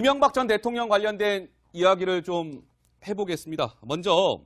이명박 전 대통령 관련된 이야기를 좀 해보겠습니다. 먼저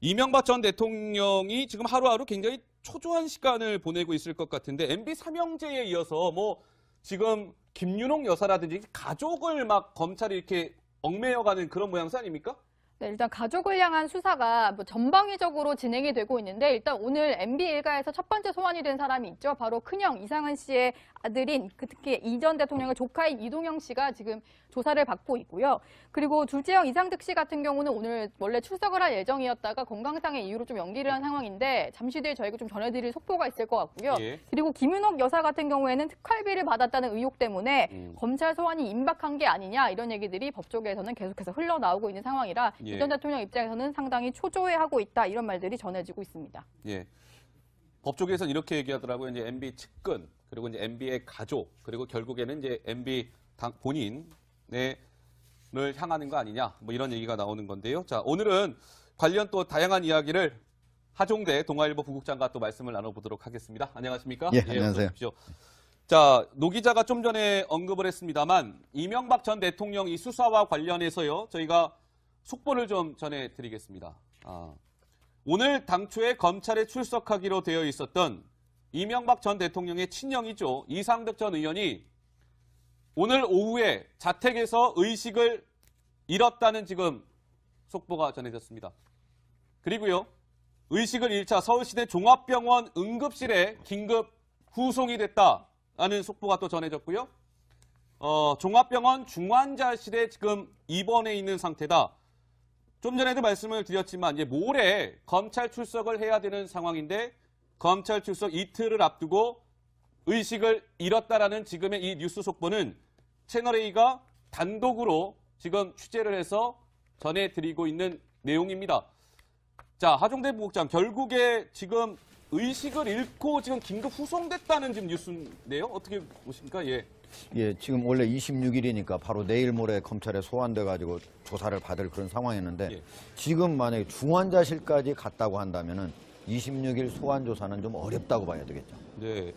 이명박 전 대통령이 지금 하루하루 굉장히 초조한 시간을 보내고 있을 것 같은데 MB 삼형제에 이어서 뭐 지금 김윤옥 여사라든지 가족을 막 검찰이 이렇게 얽매여가는 그런 모양새 아닙니까? 네, 일단 가족을 향한 수사가 뭐 전방위적으로 진행이 되고 있는데 일단 오늘 MB 일가에서 첫 번째 소환이 된 사람이 있죠. 바로 큰형 이상은 씨의 아들인 그 특히 이전 대통령의 조카인 이동영 씨가 지금 조사를 받고 있고요. 그리고 둘째 형 이상득 씨 같은 경우는 오늘 원래 출석을 할 예정이었다가 건강상의 이유로 좀 연기를 한 상황인데 잠시 뒤에 저희가 좀 전해드릴 속보가 있을 것 같고요. 예. 그리고 김윤옥 여사 같은 경우에는 특활비를 받았다는 의혹 때문에 음. 검찰 소환이 임박한 게 아니냐 이런 얘기들이 법조계에서는 계속해서 흘러나오고 있는 상황이라 예. 이전 대통령 입장에서는 상당히 초조해하고 있다 이런 말들이 전해지고 있습니다. 예. 법조계에서는 이렇게 얘기하더라고요. 이제 MB 측근, 그리고 이제 MB의 가족, 그리고 결국에는 이제 MB 당, 본인을 향하는 거 아니냐, 뭐 이런 얘기가 나오는 건데요. 자, 오늘은 관련 또 다양한 이야기를 하종대 동아일보 부국장과 또 말씀을 나눠보도록 하겠습니다. 안녕하십니까? 예, 안녕하세요. 어서 오십시오. 자, 노 기자가 좀 전에 언급을 했습니다만 이명박 전 대통령 이 수사와 관련해서요, 저희가 속보를 좀 전해드리겠습니다. 아, 오늘 당초에 검찰에 출석하기로 되어 있었던 이명박 전 대통령의 친형이죠. 이상득 전 의원이 오늘 오후에 자택에서 의식을 잃었다는 지금 속보가 전해졌습니다. 그리고요. 의식을 잃자 서울시내 종합병원 응급실에 긴급 후송이 됐다라는 속보가 또 전해졌고요. 어, 종합병원 중환자실에 지금 입원해 있는 상태다. 좀 전에도 말씀을 드렸지만 이제 모레 검찰 출석을 해야 되는 상황인데 검찰 출석 이틀을 앞두고 의식을 잃었다라는 지금의 이 뉴스 속보는 채널A가 단독으로 지금 취재를 해서 전해드리고 있는 내용입니다. 자, 하종대 부국장 결국에 지금 의식을 잃고 지금 긴급 후송됐다는 지금 뉴스인데요. 어떻게 보십니까? 예. 예, 지금 원래 26일이니까 바로 내일 모레 검찰에 소환돼 가지고 조사를 받을 그런 상황이었는데 예. 지금 만약에 중환자실까지 갔다고 한다면은 26일 소환 조사는 좀 어렵다고 봐야 되겠죠. 네.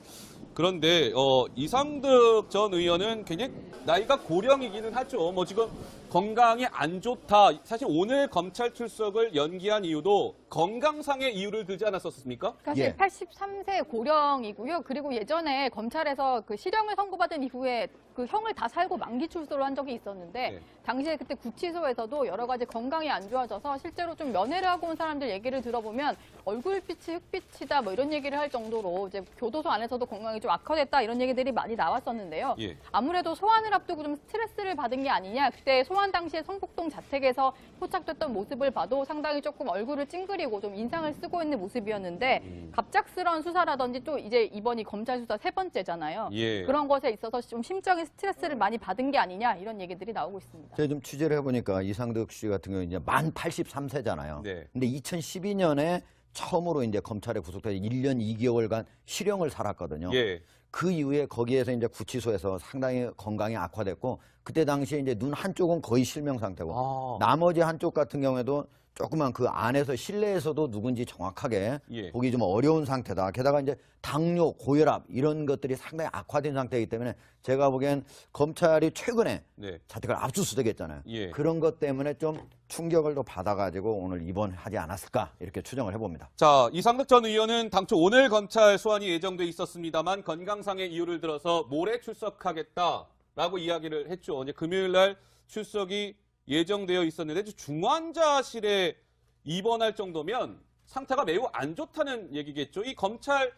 그런데 어, 이상득 전 의원은 굉장히 나이가 고령이기는 하죠. 뭐 지금 건강이 안 좋다. 사실 오늘 검찰 출석을 연기한 이유도 건강상의 이유를 들지 않았었습니까? 사실 예. 83세 고령이고요. 그리고 예전에 검찰에서 그 실형을 선고받은 이후에 그 형을 다 살고 만기 출소를 한 적이 있었는데 네. 당시에 그때 구치소에서도 여러 가지 건강이 안 좋아져서 실제로 좀 면회를 하고 온 사람들 얘기를 들어보면 얼굴빛이 흑빛이다 뭐 이런 얘기를 할 정도로 이제 교도소 안에서도 건강이 좀 악화됐다 이런 얘기들이 많이 나왔었는데요. 예. 아무래도 소환을 앞두고 좀 스트레스를 받은 게 아니냐. 그때 소환 당시에 성북동 자택에서 포착됐던 모습을 봐도 상당히 조금 얼굴을 찡그리고 좀 인상을 쓰고 있는 모습이었는데 음. 갑작스러운 수사라든지 또 이제 이번이 검찰 수사 세 번째잖아요. 예. 그런 것에 있어서 좀 심적인 스트레스를 많이 받은 게 아니냐 이런 얘기들이 나오고 있습니다. 제가 좀 취재를 해보니까 이상득 씨 같은 경우 이제 만 83세잖아요. 네. 근데 2012년에 처음으로 이제 검찰에 구속돼서 1년 2개월간 실형을 살았거든요. 예. 그 이후에 거기에서 이제 구치소에서 상당히 건강이 악화됐고 그때 당시에 이제 눈 한쪽은 거의 실명 상태고 아. 나머지 한쪽 같은 경우에도 조그만 그 안에서 실내에서도 누군지 정확하게 예. 보기 좀 어려운 상태다. 게다가 이제 당뇨, 고혈압 이런 것들이 상당히 악화된 상태이기 때문에 제가 보기엔 검찰이 최근에 네. 자택을 압수수색했잖아요. 예. 그런 것 때문에 좀 충격을 더 받아가지고 오늘 입원하지 않았을까 이렇게 추정을 해봅니다. 자, 이상득 전 의원은 당초 오늘 검찰 소환이 예정돼 있었습니다만 건강상의 이유를 들어서 모레 출석하겠다라고 이야기를 했죠. 이제 금요일 날 출석이 예정되어 있었는데 중환자실에 입원할 정도면 상태가 매우 안 좋다는 얘기겠죠. 이 검찰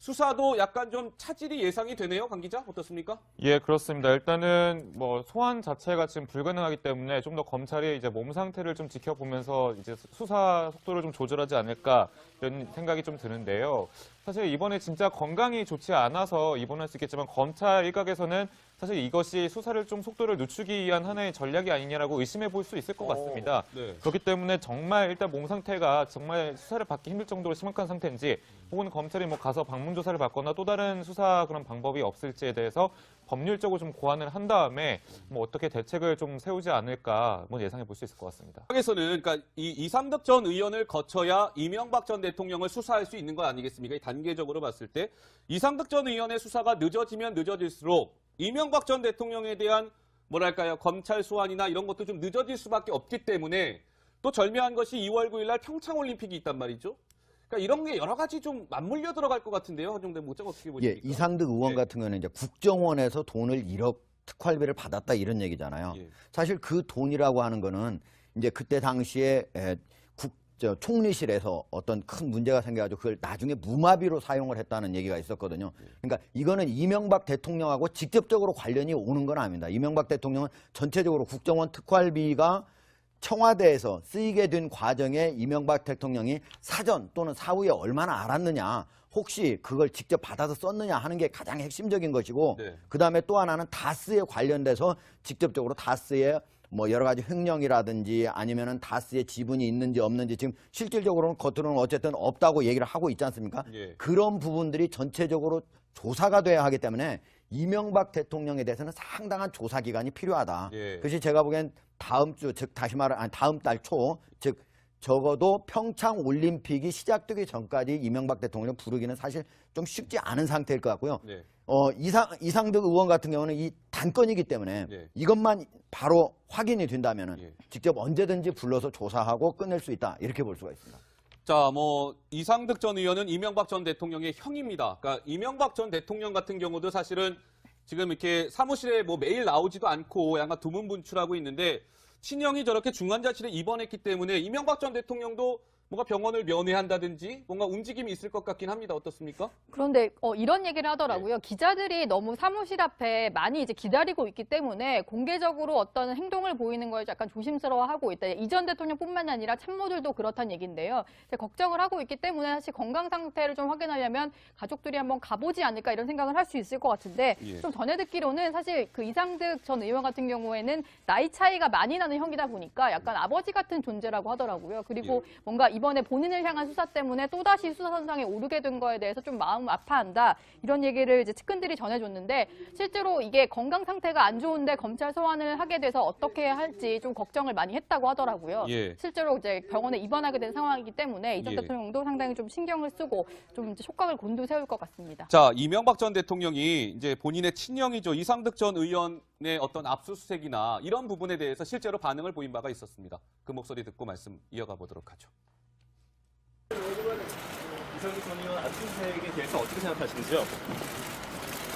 수사도 약간 좀 차질이 예상이 되네요, 강 기자 어떻습니까? 예, 그렇습니다. 일단은 뭐 소환 자체가 지금 불가능하기 때문에 좀 더 검찰이 이제 몸 상태를 좀 지켜보면서 이제 수사 속도를 좀 조절하지 않을까 이런 생각이 좀 드는데요. 사실 이번에 진짜 건강이 좋지 않아서 입원할 수 있겠지만 검찰 일각에서는 사실 이것이 수사를 좀 속도를 늦추기 위한 하나의 전략이 아니냐라고 의심해 볼 수 있을 것 같습니다. 네. 그렇기 때문에 정말 일단 몸 상태가 정말 수사를 받기 힘들 정도로 심각한 상태인지 혹은 검찰이 뭐 가서 방문 조사를 받거나 또 다른 수사 그런 방법이 없을지에 대해서 법률적으로 좀 고안을 한 다음에 뭐 어떻게 대책을 좀 세우지 않을까 뭐 예상해 볼 수 있을 것 같습니다. 에서는 그러니까 이 이상득 전 의원을 거쳐야 이명박 전 대통령을 수사할 수 있는 것 아니겠습니까? 이 단계적으로 봤을 때 이상득 전 의원의 수사가 늦어지면 늦어질수록 이명박 전 대통령에 대한 뭐랄까요 검찰 소환이나 이런 것도 좀 늦어질 수밖에 없기 때문에 또 절묘한 것이 2월 9일 날 평창 올림픽이 있단 말이죠. 그러니까 이런 게 여러 가지 좀 맞물려 들어갈 것 같은데요. 허종대 목장 어떻게 예, 보십니까? 이상득 의원 예. 같은 경우는 이제 국정원에서 돈을 1억 특활비를 받았다 이런 얘기잖아요. 예. 사실 그 돈이라고 하는 거는 이제 그때 당시에 에, 국, 저, 총리실에서 어떤 큰 문제가 생겨가지고 그걸 나중에 무마비로 사용을 했다는 얘기가 있었거든요. 그러니까 이거는 이명박 대통령하고 직접적으로 관련이 오는 건 아닙니다. 이명박 대통령은 전체적으로 국정원 특활비가 청와대에서 쓰이게 된 과정에 이명박 대통령이 사전 또는 사후에 얼마나 알았느냐, 혹시 그걸 직접 받아서 썼느냐 하는 게 가장 핵심적인 것이고, 네. 그 다음에 또 하나는 다스에 관련돼서 직접적으로 다스에 뭐 여러 가지 횡령이라든지 아니면은 다스의 지분이 있는지 없는지 지금 실질적으로는 겉으로는 어쨌든 없다고 얘기를 하고 있지 않습니까? 예. 그런 부분들이 전체적으로 조사가 돼야 하기 때문에 이명박 대통령에 대해서는 상당한 조사 기간이 필요하다. 예. 그것이 제가 보기엔 다음 주, 즉 다시 아니 다음 달 초, 즉 적어도 평창 올림픽이 시작되기 전까지 이명박 대통령을 부르기는 사실 좀 쉽지 않은 상태일 것 같고요. 네. 어, 이상, 이상득 의원 같은 경우는 이 단건이기 때문에 예. 이것만 바로 확인이 된다면 은 예. 직접 언제든지 불러서 조사하고 끝낼 수 있다. 이렇게 볼 수가 있습니다. 자, 뭐 이상득 전 의원은 이명박 전 대통령의 형입니다. 그러니까 이명박 전 대통령 같은 경우도 사실은 지금 이렇게 사무실에 뭐 매일 나오지도 않고 약간 두문분출하고 있는데 친형이 저렇게 중환자실에 입원했기 때문에 이명박 전 대통령도 뭔가 병원을 면회한다든지 뭔가 움직임이 있을 것 같긴 합니다. 어떻습니까? 그런데 어, 이런 얘기를 하더라고요. 기자들이 너무 사무실 앞에 많이 이제 기다리고 있기 때문에 공개적으로 어떤 행동을 보이는 걸 약간 조심스러워하고 있다. 이전 대통령뿐만이 아니라 참모들도 그렇다는 얘기인데요. 걱정을 하고 있기 때문에 사실 건강 상태를 좀 확인하려면 가족들이 한번 가보지 않을까 이런 생각을 할 수 있을 것 같은데 예. 좀 전에 듣기로는 사실 그 이상득 전 의원 같은 경우에는 나이 차이가 많이 나는 형이다 보니까 약간 아버지 같은 존재라고 하더라고요. 그리고 뭔가 이번에 본인을 향한 수사 때문에 또다시 수사 선상에 오르게 된 거에 대해서 좀 마음 아파한다. 이런 얘기를 이제 측근들이 전해줬는데 실제로 이게 건강 상태가 안 좋은데 검찰 소환을 하게 돼서 어떻게 할지 좀 걱정을 많이 했다고 하더라고요. 예. 실제로 이제 병원에 입원하게 된 상황이기 때문에 이전 예. 대통령도 상당히 좀 신경을 쓰고 좀 촉각을 곤두세울 것 같습니다. 자, 이명박 전 대통령이 이제 본인의 친형이죠. 이상득 전 의원의 어떤 압수수색이나 이런 부분에 대해서 실제로 반응을 보인 바가 있었습니다. 그 목소리 듣고 말씀 이어가 보도록 하죠. 이상규 전 의원 압수수색에 대해서 어떻게 생각하시는지요?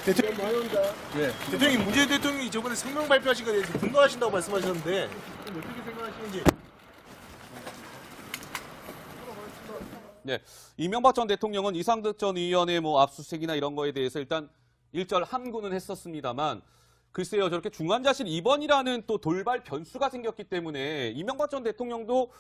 대통령이 문재인 대통령이 저번에 성명 발표하신 것에 대해서 분노하신다고 말씀하셨는데 좀 어떻게 생각하시는지? 네, 이명박 전 대통령은 이상득 전 의원의 뭐 압수수색이나 이런 거에 대해서 일단 일절 함구는 했었습니다만 글쎄요 저렇게 중환자실 입원이라는 또 돌발 변수가 생겼기 때문에 이명박 전 대통령도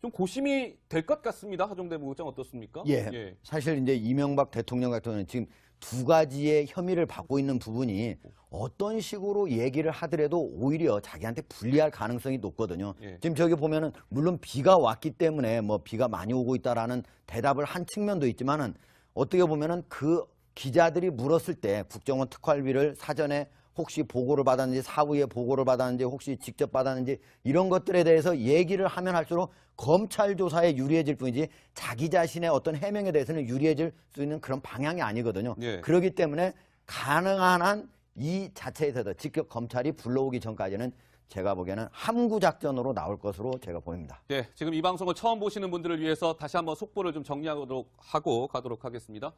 좀 고심이 될 것 같습니다. 하정대 부국장 어떻습니까? 예. 사실 이제 이명박 대통령 같은 경우는 지금 두 가지의 혐의를 받고 있는 부분이 어떤 식으로 얘기를 하더라도 오히려 자기한테 불리할 가능성이 높거든요. 예. 지금 저기 보면은 물론 비가 왔기 때문에 뭐 비가 많이 오고 있다라는 대답을 한 측면도 있지만은 어떻게 보면은 그 기자들이 물었을 때 국정원 특활비를 사전에 혹시 보고를 받았는지 사후에 보고를 받았는지 혹시 직접 받았는지 이런 것들에 대해서 얘기를 하면 할수록 검찰 조사에 유리해질 뿐이지 자기 자신의 어떤 해명에 대해서는 유리해질 수 있는 그런 방향이 아니거든요. 예. 그렇기 때문에 가능한 한 이 자체에서도 직접 검찰이 불러오기 전까지는 제가 보기에는 함구 작전으로 나올 것으로 제가 보입니다. 네, 지금 이 방송을 처음 보시는 분들을 위해서 다시 한번 속보를 좀 정리하도록 하고 가도록 하겠습니다.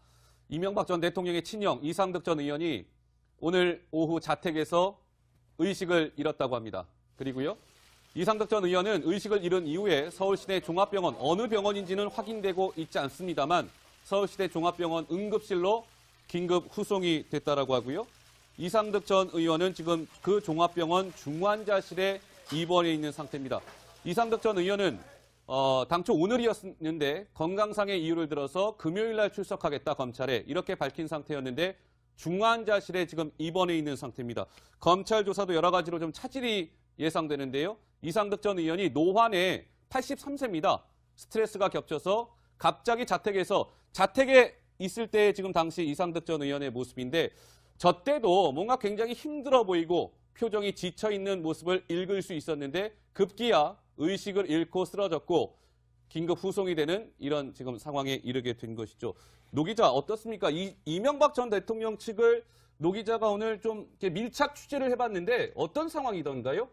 이명박 전 대통령의 친형 이상득 전 의원이 오늘 오후 자택에서 의식을 잃었다고 합니다. 그리고요. 이상득 전 의원은 의식을 잃은 이후에 서울시내 종합병원 어느 병원인지는 확인되고 있지 않습니다만 서울시내 종합병원 응급실로 긴급 후송이 됐다라고 하고요. 이상득 전 의원은 지금 그 종합병원 중환자실에 입원해 있는 상태입니다. 이상득 전 의원은 어, 당초 오늘이었는데 건강상의 이유를 들어서 금요일 날 출석하겠다 검찰에 이렇게 밝힌 상태였는데 중환자실에 지금 입원해 있는 상태입니다. 검찰 조사도 여러 가지로 좀 차질이 예상되는데요. 이상득 전 의원이 노환에 83세입니다. 스트레스가 겹쳐서 갑자기 자택에서 자택에 있을 때 지금 당시 이상득 전 의원의 모습인데 저 때도 뭔가 굉장히 힘들어 보이고 표정이 지쳐 있는 모습을 읽을 수 있었는데 급기야 의식을 잃고 쓰러졌고 긴급 후송이 되는 이런 지금 상황에 이르게 된 것이죠. 노 기자 어떻습니까? 이, 이명박 전 대통령 측을 노 기자가 오늘 좀 이렇게 밀착 취재를 해봤는데 어떤 상황이던가요?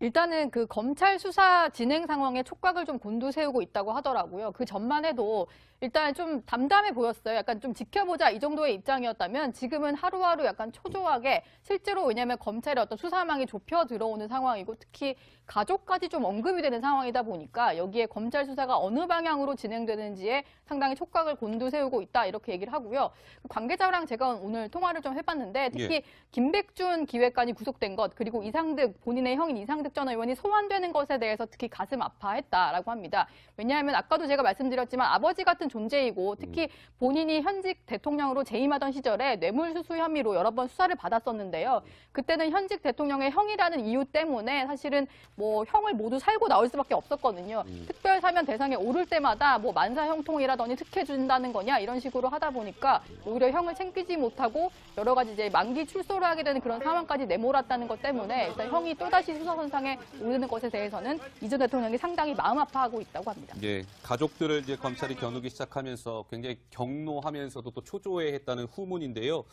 일단은 그 검찰 수사 진행 상황에 촉각을 좀 곤두세우고 있다고 하더라고요. 그 전만 해도 일단 좀 담담해 보였어요. 약간 좀 지켜보자 이 정도의 입장이었다면 지금은 하루하루 약간 초조하게 실제로 왜냐하면 검찰의 어떤 수사망이 좁혀 들어오는 상황이고 특히 가족까지 좀 언급이 되는 상황이다 보니까 여기에 검찰 수사가 어느 방향으로 진행되는지에 상당히 촉각을 곤두세우고 있다 이렇게 얘기를 하고요. 관계자랑 제가 오늘 통화를 좀 해봤는데 특히 예. 김백준 기획관이 구속된 것 그리고 이상득 본인의 형인 이상득 전 의원이 소환되는 것에 대해서 특히 가슴 아파했다라고 합니다. 왜냐하면 아까도 제가 말씀드렸지만 아버지 같은 존재이고 특히 본인이 현직 대통령으로 재임하던 시절에 뇌물수수 혐의로 여러 번 수사를 받았었는데요. 그때는 현직 대통령의 형이라는 이유 때문에 사실은 뭐 형을 모두 살고 나올 수밖에 없었거든요. 특별 사면 대상에 오를 때마다 뭐 만사 형통이라더니 특혜 준다는 거냐 이런 식으로 하다 보니까 오히려 형을 챙기지 못하고 여러 가지 이제 만기 출소를 하게 되는 그런 상황까지 내몰았다는 것 때문에 일단 형이 또다시 수사선상 에 오르는 것에 대해서는 이전 대통령이 상당히 마음 아파하고 있다고 합니다. 예, 가족들을 이제 검찰이 겨누기 시작하면서 굉장히 경로하면서도 또 초조해했다는 후문인데요.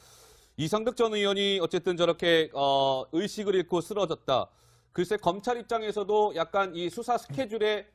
이상득 전 의원이 어쨌든 저렇게 어, 의식을 잃고 쓰러졌다. 글쎄 검찰 입장에서도 약간 이 수사 스케줄에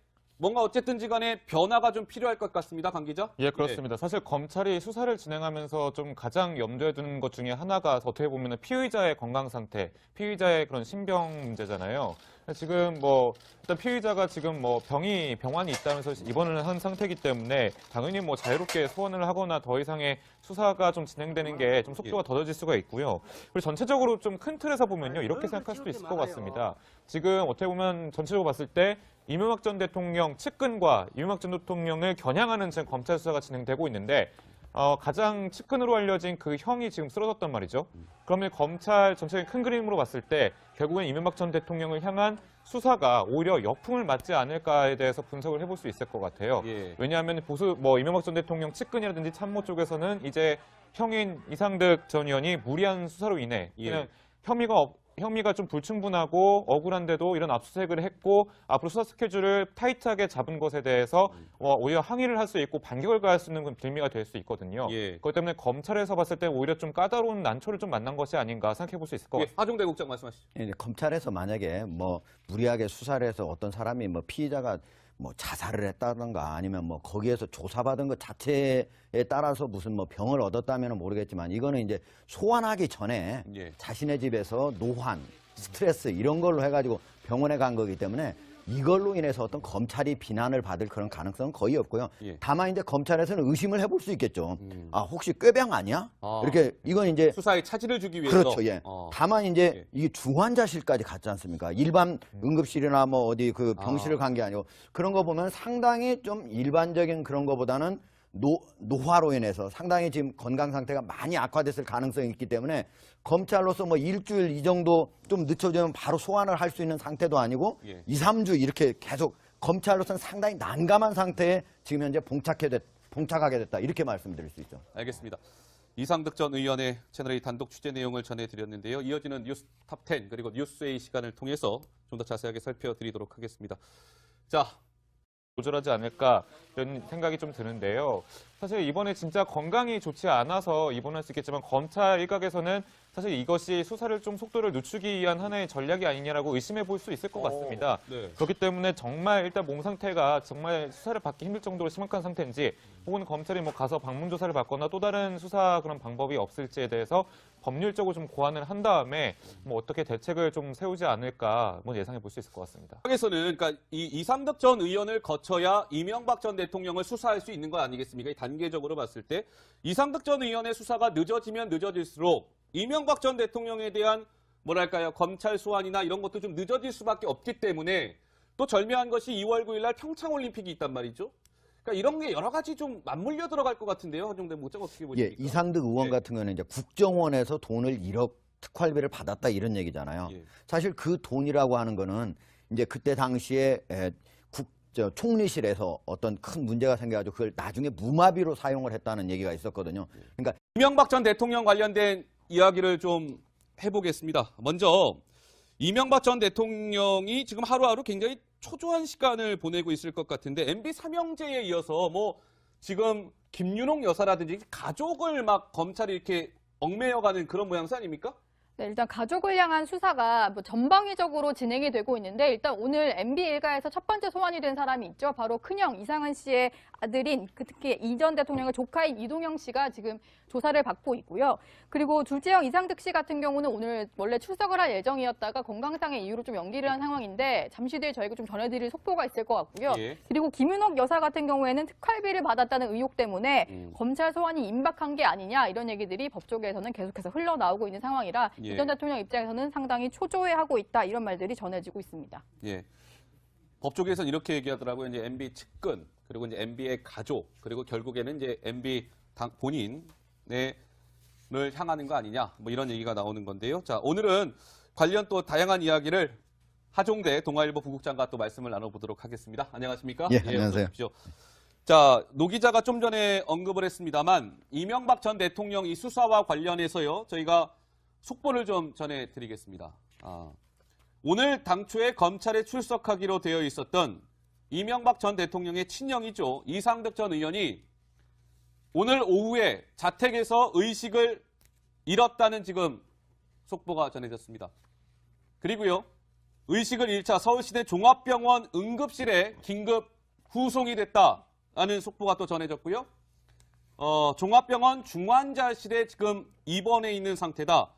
뭔가 어쨌든지 간에 변화가 좀 필요할 것 같습니다, 강 기자. 예, 그렇습니다. 사실 검찰이 수사를 진행하면서 좀 가장 염두에 두는 것 중에 하나가 어떻게 보면 피의자의 건강 상태, 피의자의 그런 신병 문제잖아요. 지금 뭐 일단 피의자가 지금 뭐 병이 병환이 있다면서 입원을 한 상태이기 때문에 당연히 뭐 자유롭게 소원을 하거나 더 이상의 수사가 좀 진행되는 게 좀 속도가 더뎌질 수가 있고요. 그리고 전체적으로 좀 큰 틀에서 보면요 이렇게 생각할 수도 있을 것 같습니다. 지금 어떻게 보면 전체적으로 봤을 때 이명박 전 대통령 측근과 이명박 전 대통령을 겨냥하는 지금 검찰 수사가 진행되고 있는데 어, 가장 측근으로 알려진 그 형이 지금 쓰러졌단 말이죠. 그러면 검찰 전체적인 큰 그림으로 봤을 때 결국엔 이명박 전 대통령을 향한 수사가 오히려 역풍을 맞지 않을까에 대해서 분석을 해볼 수 있을 것 같아요. 예. 왜냐하면 보수 뭐 이명박 전 대통령 측근이라든지 참모 쪽에서는 이제 형인 이상득 전 의원이 무리한 수사로 인해 예. 그냥 혐의가 없- 혐의가 좀 불충분하고 억울한데도 이런 압수수색을 했고 앞으로 수사 스케줄을 타이트하게 잡은 것에 대해서 어, 오히려 항의를 할 수 있고 반격을 가할 수 있는 그런 빌미가 될 수 있거든요. 예. 그렇기 때문에 검찰에서 봤을 때 오히려 좀 까다로운 난초를 좀 만난 것이 아닌가 생각해 볼 수 있을 것 예, 같습니다. 하종대 국장 말씀하시죠. 이제 검찰에서 만약에 뭐 무리하게 수사를 해서 어떤 사람이 뭐 피의자가 뭐 자살을 했다던가 아니면 뭐 거기에서 조사받은 것 자체에 따라서 무슨 뭐 병을 얻었다면 모르겠지만 이거는 이제 소환하기 전에 예. 자신의 집에서 노환, 스트레스 이런 걸로 해가지고 병원에 간 거기 때문에 이걸로 인해서 어떤 검찰이 비난을 받을 그런 가능성은 거의 없고요. 예. 다만 이제 검찰에서는 의심을 해볼 수 있겠죠. 음. 아 혹시 꾀병 아니야? 아. 이렇게 이건 이제 수사에 차질을 주기 위해서. 그렇죠. 예. 어. 다만 이제 예. 이게 중환자실까지 갔지 않습니까? 일반 응급실이나 뭐 어디 그 병실을 아. 간게 아니고 그런 거 보면 상당히 좀 일반적인 그런 거보다는 노, 노화로 인해서 상당히 지금 건강 상태가 많이 악화됐을 가능성이 있기 때문에 검찰로서 뭐 일주일 이 정도 좀 늦춰지면 바로 소환을 할 수 있는 상태도 아니고 예. 이, 삼주 이렇게 계속 검찰로서는 상당히 난감한 상태에 지금 현재 봉착해 됐, 봉착하게 됐다. 이렇게 말씀드릴 수 있죠. 알겠습니다. 이상득 전 의원의 채널A 단독 취재 내용을 전해드렸는데요. 이어지는 뉴스 탑10 그리고 뉴스의 시간을 통해서 좀 더 자세하게 살펴드리도록 하겠습니다. 자, 모자라지 않을까 이런 생각이 좀 드는데요. 사실 이번에 진짜 건강이 좋지 않아서 입원할 수 있겠지만 검찰 일각에서는 사실 이것이 수사를 좀 속도를 늦추기 위한 하나의 전략이 아니냐라고 의심해 볼 수 있을 것 같습니다. 네. 그렇기 때문에 정말 일단 몸 상태가 정말 수사를 받기 힘들 정도로 심각한 상태인지 혹은 검찰이 뭐 가서 방문 조사를 받거나 또 다른 수사 그런 방법이 없을지에 대해서 법률적으로 좀 고안을 한 다음에 뭐 어떻게 대책을 좀 세우지 않을까 뭐 예상해 볼 수 있을 것 같습니다. 에서는 그러니까 이 이상득 전 의원을 거쳐야 이명박 전 대통령을 수사할 수 있는 거 아니겠습니까? 이 단계적으로 봤을 때 이상득 전 의원의 수사가 늦어지면 늦어질수록 이명박 전 대통령에 대한 뭐랄까요 검찰 소환이나 이런 것도 좀 늦어질 수밖에 없기 때문에 또 절묘한 것이 2월 9일 날 평창 올림픽이 있단 말이죠. 그러니까 이런 게 여러 가지 좀 맞물려 들어갈 것 같은데요. 허정대 목장 어떻게 예, 보십니까? 이상득 의원 예. 같은 경우는 이제 국정원에서 돈을 1억 특활비를 받았다 이런 얘기잖아요. 예. 사실 그 돈이라고 하는 거는 이제 그때 당시에 에, 국, 저, 총리실에서 어떤 큰 문제가 생겨가지고 그걸 나중에 무마비로 사용을 했다는 얘기가 있었거든요. 그러니까 이명박 전 대통령 관련된 이야기를 좀 해보겠습니다. 먼저 이명박 전 대통령이 지금 하루하루 굉장히 초조한 시간을 보내고 있을 것 같은데 MB 삼형제에 이어서 뭐 지금 김윤홍 여사라든지 가족을 막 검찰이 이렇게 얽매여가는 그런 모양새 아닙니까? 네, 일단 가족을 향한 수사가 뭐 전방위적으로 진행이 되고 있는데 일단 오늘 MB 일가에서 첫 번째 소환이 된 사람이 있죠. 바로 큰형 이상은 씨의 아들인 그 특히 이전 대통령의 조카인 이동영 씨가 지금 조사를 받고 있고요. 그리고 둘째 형 이상득 씨 같은 경우는 오늘 원래 출석을 할 예정이었다가 건강상의 이유로 좀 연기를 한 상황인데 잠시 뒤에 저희가 좀 전해드릴 속보가 있을 것 같고요. 예. 그리고 김윤옥 여사 같은 경우에는 특활비를 받았다는 의혹 때문에 음. 검찰 소환이 임박한 게 아니냐 이런 얘기들이 법조계에서는 계속해서 흘러나오고 있는 상황이라 예. 이전 대통령 입장에서는 상당히 초조해하고 있다 이런 말들이 전해지고 있습니다. 예. 법조계에서는 이렇게 얘기하더라고요. 이제 MB 측근, 그리고 이제 MB의 가족, 그리고 결국에는 이제 MB 당 본인 을 향하는 거 아니냐, 뭐 이런 얘기가 나오는 건데요. 자, 오늘은 관련 또 다양한 이야기를 하종대 동아일보 부국장과 또 말씀을 나눠보도록 하겠습니다. 안녕하십니까? 예, 어서 안녕하세요. 자, 노 기자가 좀 전에 언급을 했습니다만 이명박 전 대통령 이 수사와 관련해서요. 저희가 속보를 좀 전해드리겠습니다. 아, 오늘 당초에 검찰에 출석하기로 되어 있었던 이명박 전 대통령의 친형이죠. 이상득 전 의원이 오늘 오후에 자택에서 의식을 잃었다는 지금 속보가 전해졌습니다. 그리고요. 의식을 잃자 서울시내 종합병원 응급실에 긴급 후송이 됐다라는 속보가 또 전해졌고요. 어, 종합병원 중환자실에 지금 입원해 있는 상태다.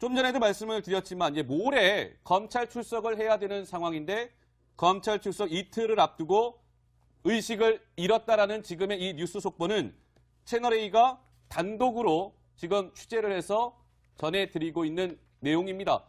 좀 전에도 말씀을 드렸지만 이제 모레 검찰 출석을 해야 되는 상황인데 검찰 출석 이틀을 앞두고 의식을 잃었다라는 지금의 이 뉴스 속보는 채널A가 단독으로 지금 취재를 해서 전해드리고 있는 내용입니다.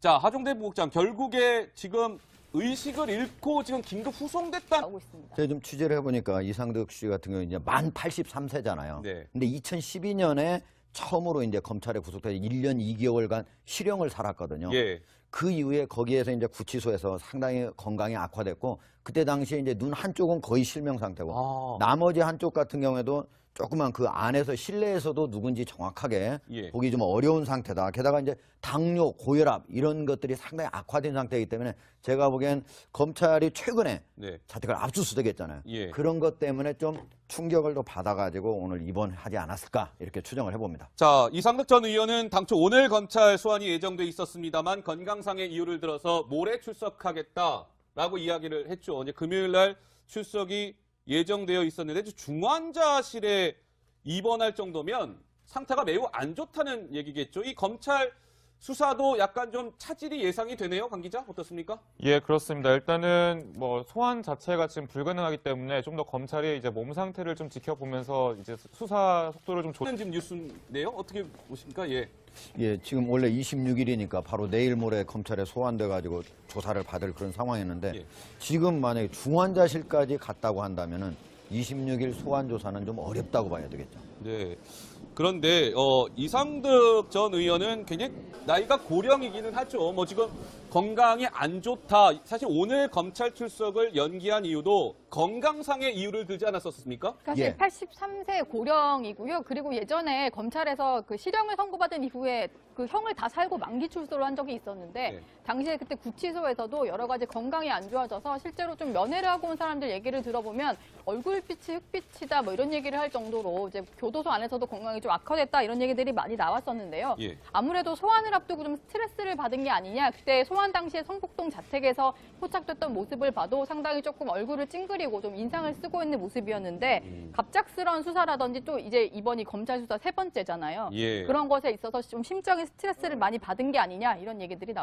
자, 하종대 부국장 결국에 지금 의식을 잃고 지금 긴급 후송됐다. 있습니다. 제가 좀 취재를 해보니까 이상득 씨 같은 경우 이제 만 83세잖아요. 네. 근데 2012년에 처음으로 이제 검찰에 구속돼서 1년 2개월간 실형을 살았거든요. 예. 그 이후에 거기에서 이제 구치소에서 상당히 건강이 악화됐고 그때 당시에 이제 눈 한쪽은 거의 실명 상태고 아, 나머지 한쪽 같은 경우에도 조그만 그 안에서 실내에서도 누군지 정확하게 예. 보기 좀 어려운 상태다. 게다가 이제 당뇨, 고혈압 이런 것들이 상당히 악화된 상태이기 때문에 제가 보기엔 검찰이 최근에 네. 자택을 압수수색했잖아요. 예. 그런 것 때문에 좀 충격을 더 받아가지고 오늘 입원하지 않았을까 이렇게 추정을 해봅니다. 자, 이상득 전 의원은 당초 오늘 검찰 소환이 예정돼 있었습니다만 건강상의 이유를 들어서 모레 출석하겠다 라고 이야기를 했죠. 이제 금요일 날 출석이 예정되어 있었는데 중환자실에 입원할 정도면 상태가 매우 안 좋다는 얘기겠죠. 이 검찰 수사도 약간 좀 차질이 예상이 되네요, 강 기자 어떻습니까? 예, 그렇습니다. 일단은 뭐 소환 자체가 지금 불가능하기 때문에 좀 더 검찰이 이제 몸 상태를 좀 지켜보면서 이제 수사 속도를 좀 조, 는 지금 뉴스인데요, 어떻게 보십니까? 예, 예, 지금 원래 26일이니까 바로 내일 모레 검찰에 소환돼 가지고 조사를 받을 그런 상황이었는데 예. 지금 만약에 중환자실까지 갔다고 한다면은 26일 소환 조사는 좀 어렵다고 봐야 되겠죠. 네. 그런데 어, 이상득 전 의원은 굉장히 나이가 고령이기는 하죠. 뭐 지금 건강이 안 좋다. 사실 오늘 검찰 출석을 연기한 이유도 건강상의 이유를 들지 않았었습니까? 사실 예. 83세 고령이고요. 그리고 예전에 검찰에서 그 실형을 선고받은 이후에 그 형을 다 살고 만기 출소를 한 적이 있었는데 네. 당시에 그때 구치소에서도 여러 가지 건강이 안 좋아져서 실제로 좀 면회를 하고 온 사람들 얘기를 들어보면 얼굴빛이 흑빛이다 뭐 이런 얘기를 할 정도로 이제 교도소 안에서도 건강이 좀 악화됐다 이런 얘기들이 많이 나왔었는데요. 예. 아무래도 소환을 앞두고 좀 스트레스를 받은 게 아니냐. 그때 소환 당시에 성북동 자택에서 포착됐던 모습을 봐도 상당히 조금 얼굴을 찡그리 고 좀 인상을 쓰고 있는 모습이었는데 음. 갑작스러운 수사라든지 또 이제 이번이 검찰 수사 세 번째잖아요. 예. 그런 것에 있어서 좀 심적인 스트레스를 많이 받은 게 아니냐 이런 얘기들이 나.